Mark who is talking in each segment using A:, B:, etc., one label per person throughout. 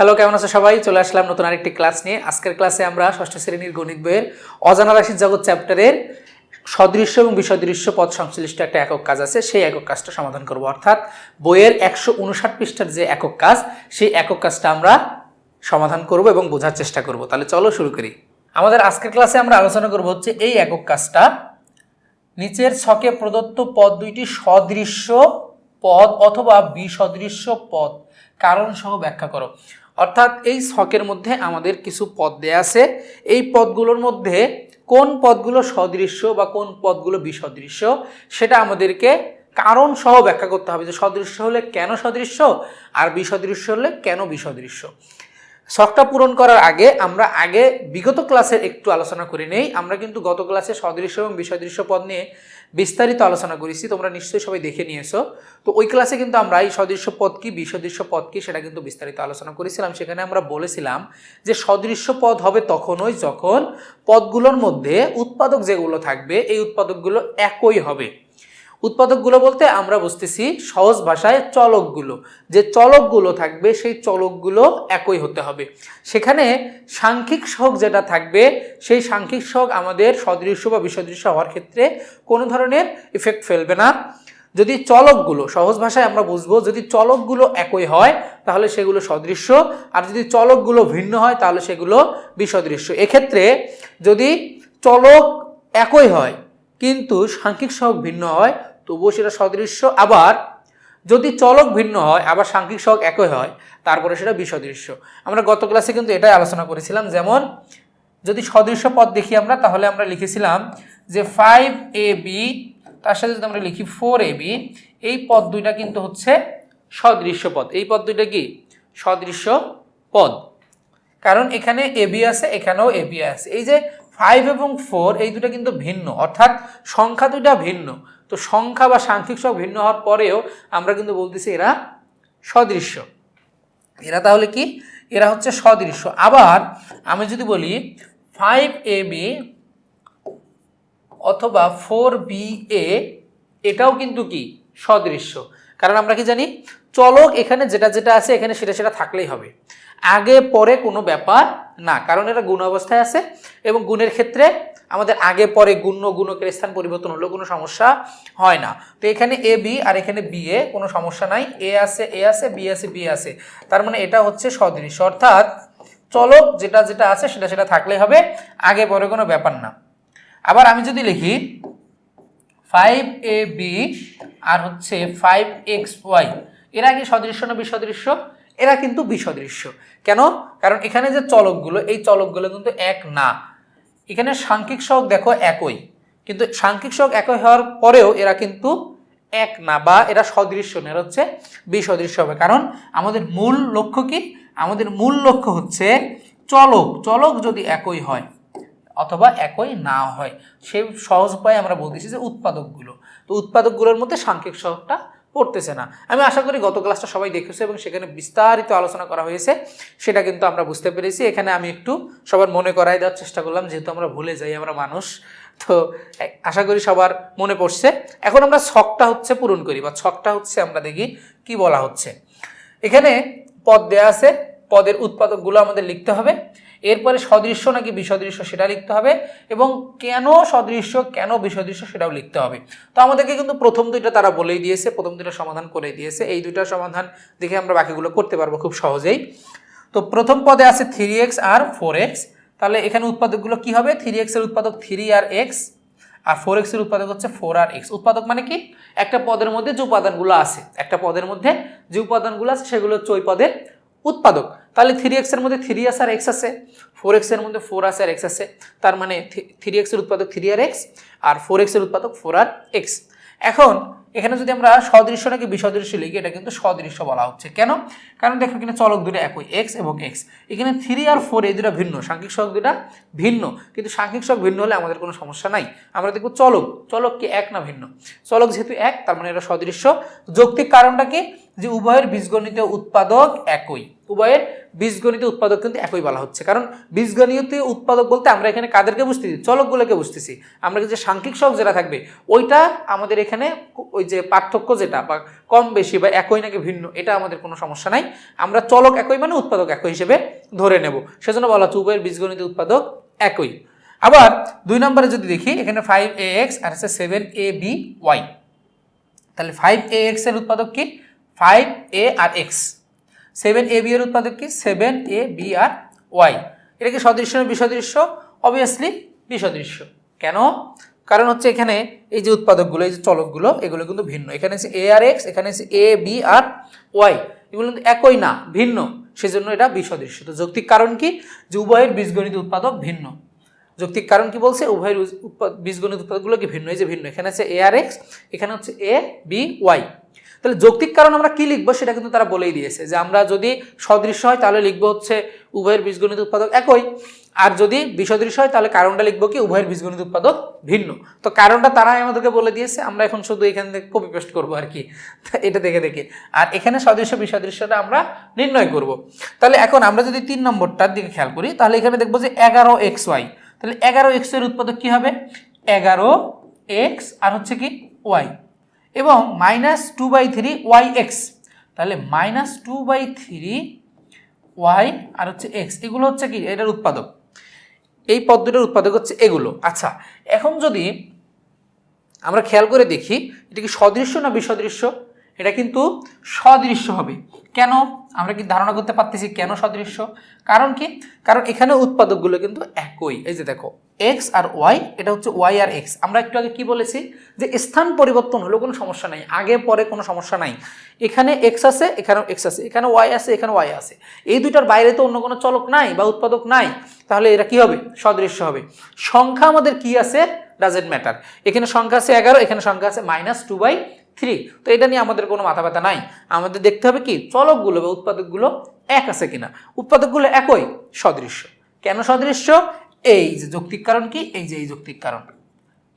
A: Hello কেমন আছো সবাই? চলে আসলাম নতুন আরেকটি ক্লাস নিয়ে। আজকের ক্লাসে আমরা ষষ্ঠ শ্রেণির গণিত বইয়ের অজানা রাশির জগৎ চ্যাপ্টারের সদৃশ্য এবং বিসদৃশ্য পদ সংশ্লিষ্ট একটা একক কাজ আছে। সেই একক কাজটা সমাধান করব। অর্থাৎ বইয়ের একশো উনষাট পৃষ্ঠার যে একক কাজ, সেই একক কাজটা আমরা সমাধান করব এবং বোঝার চেষ্টা করব। তাহলে চলো শুরু করি। আমাদের আজকের ক্লাসে আমরা আলোচনা করব হচ্ছে এই একক কাজটা। নিচের ছকে প্রদত্ত পদ দুইটি সদৃশ্য পদ অথবা বিসদৃশ্য পদ। কারণ সহ ব্যাখ্যা করো। অর্থাৎ এই শখের মধ্যে আমাদের কিছু পদ দেয়া আছে। এই পদগুলোর মধ্যে কোন পদগুলো সদৃশ্য বা কোন পদগুলো বিসদৃশ্য, সেটা আমাদেরকে কারণ সহ ব্যাখ্যা করতে হবে যে সদৃশ্য হলে কেন সদৃশ্য আর বিসদৃশ্য হলে কেন বিসদৃশ্য। শখটা পূরণ করার আগে আমরা আগে বিগত ক্লাসের একটু আলোচনা করে নেই। আমরা কিন্তু গত ক্লাসে সদৃশ্য এবং বিষদৃশ্য পদ নিয়ে বিস্তারিত আলোচনা করেছি, তোমরা নিশ্চয়ই সবাই দেখে নিয়েছো। তো ওই ক্লাসে কিন্তু আমরা এই সদৃশ্য পদ কি, বিষদৃশ্য পদ কি সেটা কিন্তু বিস্তারিত আলোচনা করেছিলাম। সেখানে আমরা বলেছিলাম যে সদৃশ্য পদ হবে তখনই যখন পদগুলোর মধ্যে উৎপাদক যেগুলো থাকবে, এই উৎপাদকগুলো একই হবে। উৎপাদকগুলো বলতে আমরা বুঝতেছি সহজ ভাষায় চলকগুলো। যে চলকগুলো থাকবে, সেই চলকগুলো একই হতে হবে। সেখানে সাংখ্যিক সহগ যেটা থাকবে, সেই সাংখ্যিক সহগ আমাদের সদৃশ্য বা বিসদৃশ্য হওয়ার ক্ষেত্রে কোনো ধরনের ইফেক্ট ফেলবে না। যদি চলকগুলো, সহজ ভাষায় আমরা বুঝব, যদি চলকগুলো একই হয়, তাহলে সেগুলো সদৃশ্য। আর যদি চলকগুলো ভিন্ন হয়, তাহলে সেগুলো বিসদৃশ্য। এক্ষেত্রে যদি চলক একই হয়, কিন্তু সাংখ্যিক সহগ ভিন্ন হয় তবুও সেটা সদৃশ্য। আবার যদি চলক ভিন্ন হয়, আবার সাংখ্যিক সহগ একই হয়, তারপরে সেটা বিসদৃশ্য। আমরা গত ক্লাসে কিন্তু এটাই আলোচনা করেছিলাম, যেমন যদি সদৃশ্য পদ দেখি আমরা, তাহলে আমরা লিখেছিলাম যে ফাইভ এ বি তার সাথে যদি আমরা লিখি ফোর এ বি এই পদ দুইটা কিন্তু হচ্ছে সদৃশ্য পদ। এই পদ দুইটা কি? সদৃশ্য পদ। কারণ এখানে এবি আছে, এখানেও এবি আছে। এই যে ফাইভ এবং ফোর এই দুটো কিন্তু ভিন্ন, অর্থাৎ সংখ্যা দুটা ভিন্ন। তো সংখ্যা বা সাংখ্যিক সব ভিন্ন হওয়ার পরেও আমরা কিন্তু বলতেছি এরা সদৃশ্য। এরা তাহলে কি? এরা হচ্ছে সদৃশ্য। আবার আমি যদি বলি ফাইভ এ বি অথবা ফোর বি এ এটাও কিন্তু কি? সদৃশ্য। কারণ আমরা কি জানি? চলক এখানে যেটা যেটা আছে এখানে সেটা সেটা থাকলেই হবে। আগে পরে কোনো ব্যাপার না। কারণ এটা গুণ অবস্থায় আছে এবং গুণের ক্ষেত্রে আমাদের আগে, পরে গুণ্য, গুণকের স্থান পরিবর্তন হলেও কোনো সমস্যা হয় না। তো এখানে এ বি আর এখানে বি এ কোনো সমস্যা নাই। এ আছে এ আছে বি আছে বি আছে। তার মানে এটা হচ্ছে সদৃশ। অর্থাৎ চলক যেটা যেটা আছে সেটা সেটা থাকলেই হবে। আগে, পরে কোনো ব্যাপার না। আবার আমি যদি লিখি ফাইভ এ বি আর হচ্ছে ফাইভ এক্স ওয়াই এরা কি সদৃশ্য না বিসদৃশ্য? এরা কিন্তু বিসদৃশ্য। কেন? কারণ এখানে যে চলকগুলো, এই চলকগুলো কিন্তু এক না। এখানে সাংখ্যিক সহগ দেখো একই, কিন্তু সাংখ্যিক সহগ একই হওয়ার পরেও এরা কিন্তু এক না বা এরা সদৃশ্য না, এরা হচ্ছে বিসদৃশ্য হবে। কারণ আমাদের মূল লক্ষ্য কি? আমাদের মূল লক্ষ্য হচ্ছে চলক। চলক যদি একই হয় অথবা একই না হয় সেই সহজ উপায়ে আমরা বলতেছি যে উৎপাদকগুলো। তো উৎপাদকগুলোর মধ্যে সাংখ্যিক সহগটা পড়তেছে না। আমি আশা করি গত ক্লাসটা সবাই দেখেছে এবং সেখানে বিস্তারিত আলোচনা করা হয়েছে, সেটা কিন্তু আমরা বুঝতে পেরেছি। এখানে আমি একটু সবার মনে করাই দেওয়ার চেষ্টা করলাম, যেহেতু আমরা ভুলে যাই, আমরা মানুষ, তো আশা করি সবার মনে পড়ছে। এখন আমরা ছকটা হচ্ছে পূরণ করি, বা ছকটা হচ্ছে আমরা দেখি কি বলা হচ্ছে। এখানে পদ দেয়া আছে, পদের উৎপাদকগুলো আমাদের লিখতে হবে। এরপরে সদৃশ্য নাকি বিসদৃশ্য সেটা লিখতে হবে এবং কেন সদৃশ্য, কেন বিসদৃশ্য সেটাও লিখতে হবে। তো আমাদেরকে কিন্তু প্রথম দুইটা তারা বলেই দিয়েছে, প্রথম দুইটা সমাধান করে দিয়েছে। এই দুইটার সমাধান দেখে আমরা বাকিগুলো করতে পারব খুব সহজেই। তো প্রথম পদে আছে থ্রি এক্স আর ফোর এক্স তাহলে এখানে উৎপাদকগুলো কি হবে? থ্রি এক্সের উৎপাদক থ্রি আর এক্স আর ফোর এক্সের উৎপাদক হচ্ছে ফোর আর এক্স উৎপাদক মানে কি? একটা পদের মধ্যে যে উপাদানগুলো আছে, একটা পদের মধ্যে যে উপাদানগুলো আছে সেগুলো হচ্ছে ওই পদের উৎপাদক। তাহলে থ্রি এক্সের মধ্যে থ্রি আস আর এক্স আছে ফোর এক্সের মধ্যে ফোর আস আর এক্স আছে, তার মানে থ্রি এক্সের উৎপাদক থ্রি আর এক্স আর ফোর এক্সের উৎপাদক ফোর আর এক্স এখন এখানে যদি আমরা সদৃশ্য নাকি বিসদৃশ্য লিখি, এটা কিন্তু সদৃশ্য বলা হচ্ছে। কেন? কারণ দেখো এখানে চলক দুটো একই এক্স এবং এক্স এখানে থ্রি আর ফোর এই দুটা ভিন্ন, সাংখ্যিক সহগ দুটা ভিন্ন। কিন্তু সাংখ্যিক সহগ ভিন্ন হলে আমাদের কোনো সমস্যা নাই। আমরা দেখব চলক চলক কি এক না ভিন্ন? চলক যেহেতু এক, তার মানে এটা সদৃশ্য। যৌক্তিক কারণটা কি? যে উভয়ের বীজগণিত উৎপাদক একই। উভয়ের বীজগণিত উৎপাদক কিন্তু একই বলা হচ্ছে। কারণ বীজগণিত উৎপাদক বলতে আমরা এখানে কাদেরকে বুঝতেছি? চলকগুলোকে বুঝতেছি। আমরা যে সাংখ্যিক সহগ যেটা থাকবে, ওইটা আমাদের এখানে ওই যে পার্থক্য যেটা বা কম বেশি বা একই নাকি ভিন্ন, এটা আমাদের কোনো সমস্যা নাই। আমরা চলক একই মানে উৎপাদক একই হিসেবে ধরে নেব। সেজন্য বলা হচ্ছে উভয়ের বীজগণিত উৎপাদক একই। আবার দুই নম্বরে যদি দেখি, এখানে ফাইভ এ এক্স আর হচ্ছে সেভেন এ বি ওয়াই তাহলে ফাইভ এ এক্সের উৎপাদক কি? ফাইভ এ আর এক্স সেভেন এ বি এর উৎপাদক কি? সেভেন এ বি আর ওয়াই এটা কি সদৃশ্য না বিসদৃশ্য? অবভিয়াসলি বিসদৃশ্য। কেন? কারণ হচ্ছে এখানে এই যে উৎপাদকগুলো, এই যে চলকগুলো, এগুলো কিন্তু ভিন্ন। এখানে আছে এ আর এক্স এখানে আছে এ বি আর ওয়াই এগুলো কিন্তু একই না, ভিন্ন। সেজন্য এটা বিসদৃশ্য। তো যৌক্তিক কারণ কি? যে উভয়ের বীজগণিত উৎপাদক ভিন্ন। যৌক্তিক কারণ কি বলছে? উভয়ের বীজগণিত উৎপাদকগুলো কি ভিন্ন? এই যে ভিন্ন। এখানে আছে এ আর এক্স এখানে হচ্ছে এ বি ওয়াই তাহলে যৌক্তিক কারণ আমরা কি লিখব সেটা কিন্তু তারা বলেই দিয়েছে যে আমরা যদি সদৃশ্য হয় তাহলে লিখব হচ্ছে উভয়ের বীজগণিত উৎপাদক একই, আর যদি বিসদৃশ্য হয় তাহলে কারণটা লিখব কি উভয়ের বীজগণিত উৎপাদক ভিন্ন। তো কারণটা তারাই আমাদেরকে বলে দিয়েছে, আমরা এখন শুধু এখান থেকে কপি পেস্ট করব আর কি, এটা দেখে দেখে। আর এখানে সদৃশ্য বিসদৃশ্যটা আমরা নির্ণয় করব। তাহলে এখন আমরা যদি তিন নম্বরটার দিকে খেয়াল করি, তাহলে এখানে দেখব যে এগারো এক্স ওয়াই, তাহলে এগারো এক্সের উৎপাদক কি হবে? এগারো এক্স, আর হচ্ছে কি ওয়াই। এবং minus two by three Y X তাহলে minus two by three Y আর হচ্ছে এক্স এগুলো হচ্ছে কি? এটার উৎপাদক। এই পদ দুটোর উৎপাদক হচ্ছে এগুলো। আচ্ছা এখন যদি আমরা খেয়াল করে দেখি, এটা কি সদৃশ্য না বিসদৃশ্য? এটা কিন্তু সদৃশ্য হবে। কেন? আমরা কি ধারণা করতে পারতেছি কেন সদৃশ্য? কারণ কি? কারণ এখানে উৎপাদকগুলো কিন্তু একই। এই যে দেখো এক্স আর ওয়াই এটা হচ্ছে ওয়াই আর এক্স আমরা একটু আগে কি বলেছি? যে স্থান পরিবর্তন হলেও কোনো সমস্যা নাই। আগে, পরে কোনো সমস্যা নাই। এখানে এক্স আছে, এখানেও এক্স আছে। এখানে ওয়াই আছে এখানে ওয়াই আছে। এই দুইটার বাইরে তো অন্য কোনো চলক নাই বা উৎপাদক নাই। তাহলে এরা কি হবে? সদৃশ্য হবে। সংখ্যা আমাদের কি আছে? ডাজেন্ট ম্যাটার এখানে সংখ্যা আছে এগারো, এখানে সংখ্যা আছে মাইনাস টু বাই থ্রি তো এটা নিয়ে আমাদের কোনো মাথা ব্যথা নাই। আমাদের দেখতে হবে কি, চলকগুলো বা উৎপাদকগুলো এক আছে কিনা। উৎপাদকগুলো একই, সদৃশ্য। কেন সদৃশ্য? এই যে যৌক্তিক কারণ কি? এই যে এই যৌক্তিক কারণ।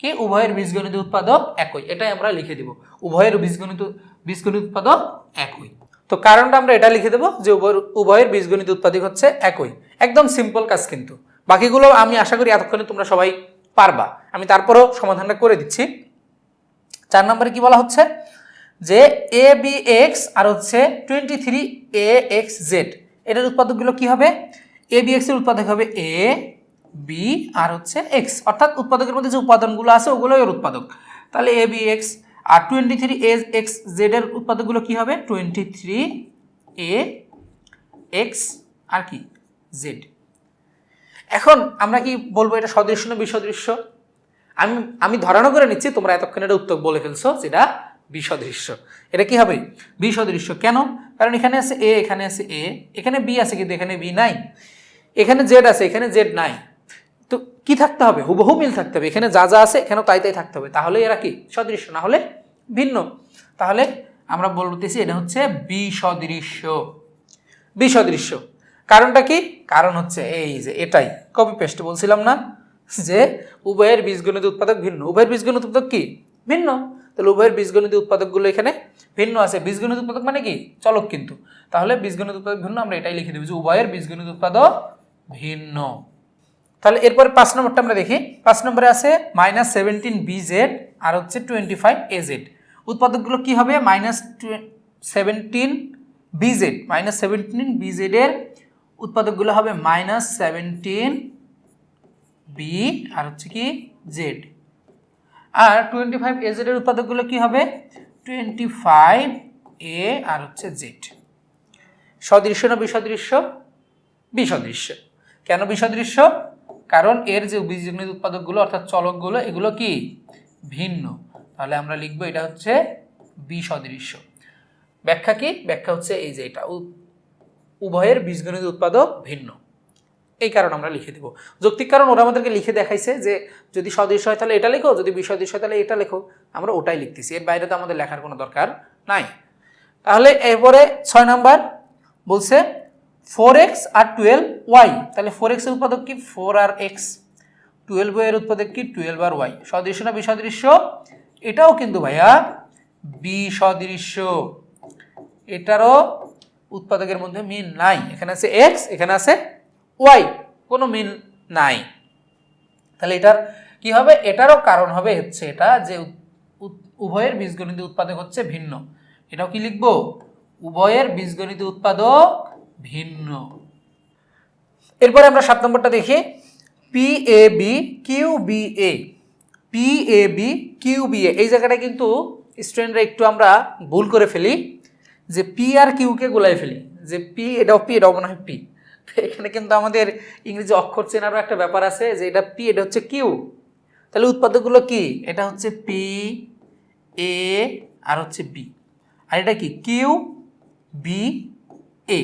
A: কি? উভয়ের বীজগণিত উৎপাদক একই। এটাই আমরা লিখে দিব। উভয়ের বীজগণিত বীজগণিত উৎপাদক একই। তো কারণটা আমরা এটা লিখে দেবো যে উভয়ের বীজগণিত উৎপাদক হচ্ছে একই। একদম সিম্পল কাজ কিন্তু। বাকিগুলো আমি আশা করি এতক্ষণে তোমরা সবাই পারবা। আমি তারপরেও সমাধানটা করে দিচ্ছি। চার নম্বরে কি বলা হচ্ছে? যে এ বি এক্স আর হচ্ছে twenty three A X Z এটার উৎপাদকগুলো কি হবে? এ বি এক্সের উৎপাদক হবে এ বি আর হচ্ছে এক্স অর্থাৎ উৎপাদকের মধ্যে যে উপাদানগুলো আছে ওগুলো এর উৎপাদক। তাহলে A B x R twenty three A X Z এর উৎপাদকগুলো কি হবে? টোয়েন্টি থ্রি এ এক্স আর কি? জেড এখন আমরা কি বলব এটা সদৃশ্য না বিসদৃশ্য? আমি আমি ধারণা করে নিচ্ছি, তোমরা এতক্ষণ এটা উত্তর বলে ফেলছো যেটা বিসদৃশ্য। এটা কি হবে? বিসদৃশ্য। কেন? কারণ এখানে আছে এ, এখানে আছে এ, এখানে বি আছে কিন্তু এখানে বি নাই। এখানে জেড আছে, এখানে জেড নাই। তো কি থাকতে হবে? হুবহু মিল থাকতে হবে। এখানে যা যা আছে, এখানেও তাই তাই থাকতে হবে। তাহলে এরা কি? সদৃশ্য। না হলে ভিন্ন। তাহলে আমরা বলতেছি এটা হচ্ছে বিসদৃশ্য। বিসদৃশ্য। কারণটা কি? কারণ হচ্ছে এই যে এটাই। কপি পেস্ট বলছিলাম না। যে উভয়ের বীজগণিত উৎপাদক ভিন্ন। উভয়ের বীজগণিত উৎপাদক কি? ভিন্ন। তাহলে উভয়ের বীজগণিত উৎপাদকগুলো এখানে ভিন্ন আছে। বীজগণিত উৎপাদক মানে কি? চলক কিন্তু। তাহলে বীজগণিত উৎপাদক ভিন্ন, আমরা এটাই লিখে দেবো যে উভয়ের বীজগণিত উৎপাদক ভিন্ন। তাহলে এরপরে পাঁচ নম্বরটা আমরা দেখি। পাঁচ নম্বরে আছে মাইনাস সেভেন্টিন বি জেড আর হচ্ছে টোয়েন্টি ফাইভ এ জেড উৎপাদকগুলো কী হবে? Minus seventeen B Z minus seventeen B জেডের উৎপাদকগুলো হবে মাইনাস সেভেন্টিন বি আর হচ্ছে কি জেড আর টোয়েন্টি ফাইভ এ জেডের উৎপাদকগুলো কী হবে? টোয়েন্টি ফাইভ এ আর হচ্ছে জেড সদৃশ্য না বিসদৃশ্য? বিসদৃশ্য। কেন বিসদৃশ্য? কারণ এর যে বীজগণিত উৎপাদকগুলো, অর্থাৎ চলকগুলো, এগুলো কি? ভিন্ন। তাহলে আমরা লিখব এটা হচ্ছে বিসদৃশ্য। ব্যাখ্যা কি? ব্যাখ্যা হচ্ছে এই যে এটা। উভয়ের বীজগণিত উৎপাদক ভিন্ন। এই কারণ আমরা লিখে দেবো। যৌক্তিক কারণ ওরা আমাদেরকে লিখে দেখাইছে যে যদি সদৃশ্য হয় তাহলে এটা লেখো, যদি বিসদৃশ্য হয় তাহলে এটা লেখো। আমরা ওটাই লিখতেছি, এর বাইরে তো আমাদের লেখার কোনো দরকার নাই। তাহলে এরপরে ছয় নাম্বার বলছে ফোর এক্স আর টুয়েলভ ওয়াই তাহলে ফোর এক্সের উৎপাদক কি? ফোর আর এক্স টুয়েলভ এর উৎপাদক কি? টুয়েলভ আর ওয়াই সদৃশ্য না বিসদৃশ্য? এটাও কিন্তু ভাইয়া বিসদৃশ্য। এটারও উৎপাদকের মধ্যে মিল নাই। এখানে আছে এক্স এখানে আছে ওয়াই, কোনো মিল নাই। তাহলে এটার কি হবে? এটারও কারণ হবে হচ্ছে এটা যে উভয়ের বীজগণিত উৎপাদক হচ্ছে ভিন্ন। এটাও কি লিখব? উভয়ের বীজগণিত উৎপাদক ভিন্ন। এরপরে আমরা সাত নম্বরটা দেখি। P A B Q B A P A B Q B A এই জায়গাটা কিন্তু স্টুডেন্টরা একটু আমরা ভুল করে ফেলি। যে পি আর কিউকে গোলাই ফেলি। যে পি এটাও পি এটাও মনে হয় পি এখানে কিন্তু আমাদের ইংরেজি অক্ষর চেনারও একটা ব্যাপার আছে যে এটা পি, এটা হচ্ছে কিউ। তাহলে উৎপাদকগুলো কি? এটা হচ্ছে পি, এ, আর হচ্ছে বি। আর এটা কি? Q, B, A.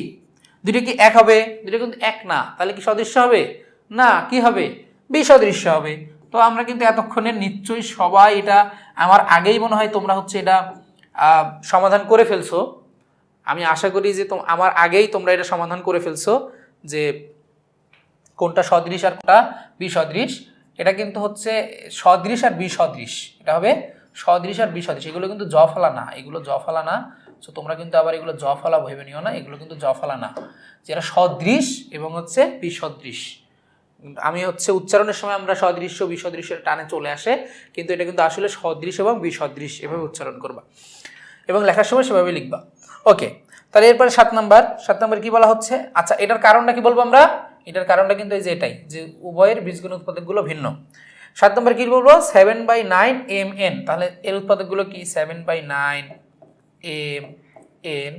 A: দুটো কি এক হবে? দুটো কিন্তু এক না। তাহলে কি সদৃশ্য হবে? না, কি হবে? বিসদৃশ্য হবে। তো আমরা কিন্তু এতক্ষণে নিশ্চয়ই সবাই এটা আমার আগেই মনে হয় তোমরা হচ্ছে এটা সমাধান করে ফেলছো। আমি আশা করি যে আমার আগেই তোমরা এটা সমাধান করে ফেলছো। যে কোনটা সদৃশ আর কোনটা বিসদৃশ, এটা কিন্তু হচ্ছে সদৃশ আর বিসদৃশ। এটা হবে সদৃশ আর বিসদৃশ। এগুলো কিন্তু জফলা না, এগুলো জফলা না। সো তোমরা কিন্তু আবার এগুলো জফলা ভেবে নিও না, এগুলো কিন্তু জফলা না। যেটা সদৃশ এবং হচ্ছে বিসদৃশ। আমি হচ্ছে উচ্চারণের সময় আমরা সদৃশ্য বিসদৃশের টানে চলে আসে, কিন্তু এটা কিন্তু আসলে সদৃশ এবং বিসদৃশ এভাবে উচ্চারণ করবা। এবং লেখার সময় সেভাবে লিখবা। ওকে তাহলে এরপরে সাত নাম্বার সাত নাম্বার কি বলা হচ্ছে? আচ্ছা এটার কারণটা কি বলব আমরা? এটার কারণটা কিন্তু এই যে এটাই, যে উভয়ের বীজগণ উৎপাদকগুলো ভিন্ন। সাত নম্বর কি বলব? Seven by nine M N তাহলে এর উৎপাদকগুলো কি? Seven by nine M N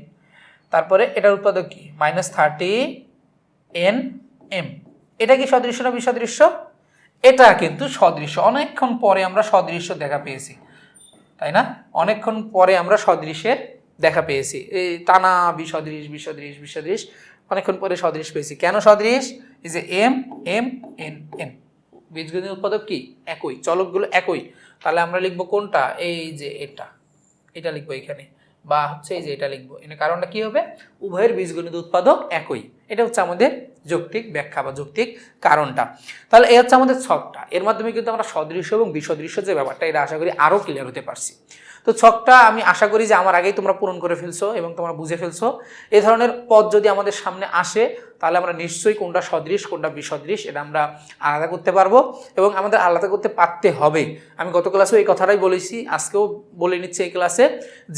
A: তারপরে এটার উৎপাদক কি? মাইনাস থার্টি এন এম এটা কি সদৃশ্য না বিসদৃশ্য? এটা কিন্তু সদৃশ্য। অনেকক্ষণ পরে আমরা সদৃশ্য দেখা পেয়েছি। তাই না? অনেকক্ষণ পরে আমরা সদৃশের দেখা পেয়েছি। এই টানা বিসদৃশ বিসদৃশ বিসদৃশ, অনেকক্ষণ পরে সদৃশ পেয়েছি। কেন সদৃশ? এই যে এম এম এন এন বীজগণিত উৎপাদক কি? একই। চলকগুলো একই। তাহলে আমরা লিখব কোনটা? এই যে এটা। এটা লিখব এখানে। বা হচ্ছে এই যে এটা লিখব। এনে কারণটা কি হবে? উভয়ের বীজগণিত উৎপাদক একই। এটা হচ্ছে আমাদের যৌক্তিক ব্যাখ্যা বা যৌক্তিক কারণটা। তাহলে এই হচ্ছে আমাদের ছকটা। এর মাধ্যমে কিন্তু আমরা সদৃশ্য এবং বিসদৃশ্য যে ব্যাপারটা, এটা আশা করি আরও ক্লিয়ার হতে পারছি। তো ছকটা আমি আশা করি যে আমার আগেই তোমরা পূরণ করে ফেলছো এবং তোমরা বুঝে ফেলছো। এ ধরনের পদ যদি আমাদের সামনে আসে, তাহলে আমরা নিশ্চয়ই কোনটা সদৃশ, কোনটা বিসদৃশ, এটা আমরা আলাদা করতে পারব এবং আমাদের আলাদা করতে পারতে হবে। আমি গত ক্লাসেও এই কথাটাই বলেছি, আজকেও বলে নিচ্ছি এই ক্লাসে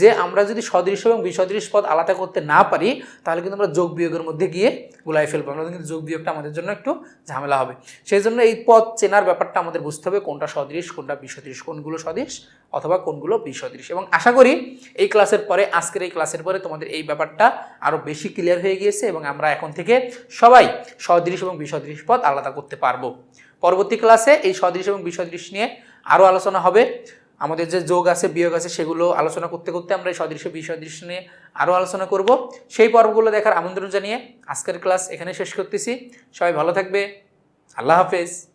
A: যে আমরা যদি সদৃশ এবং বিসদৃশ পদ আলাদা করতে না পারি, তাহলে কিন্তু আমরা যোগ বিয়োগের মধ্যে গিয়ে গুলাই ফেলব। আমরা কিন্তু যোগ বিয়োগটা আমাদের জন্য একটু ঝামেলা হবে। সেই জন্য এই পদ চেনার ব্যাপারটা আমাদের বুঝতে হবে, কোনটা সদৃশ, কোনটা বিসদৃশ, কোনগুলো সদৃশ অথবা কোনগুলো বিসদৃশ। এবং আশা করি এই ক্লাসের পরে, আজকের এই ক্লাসের পরে তোমাদের এই ব্যাপারটা আরও বেশি ক্লিয়ার হয়ে গিয়েছে এবং আমরা এখন থেকে সবাই সদৃশ এবং বিসদৃশ পদ আলাদা করতে পারব। পরবর্তী ক্লাসে এই সদৃশ এবং বিসদৃশ নিয়ে আরও আলোচনা হবে। আমাদের যে যোগ আছে, বিয়োগ আছে, সেগুলো আলোচনা করতে করতে আমরা এই সদৃশ্য বিসদৃশ নিয়ে আরও আলোচনা করব। সেই পর্বগুলো দেখার আমন্ত্রণ জানিয়ে আজকের ক্লাস এখানে শেষ করতেছি। সবাই ভালো থাকবে। আল্লাহ হাফেজ।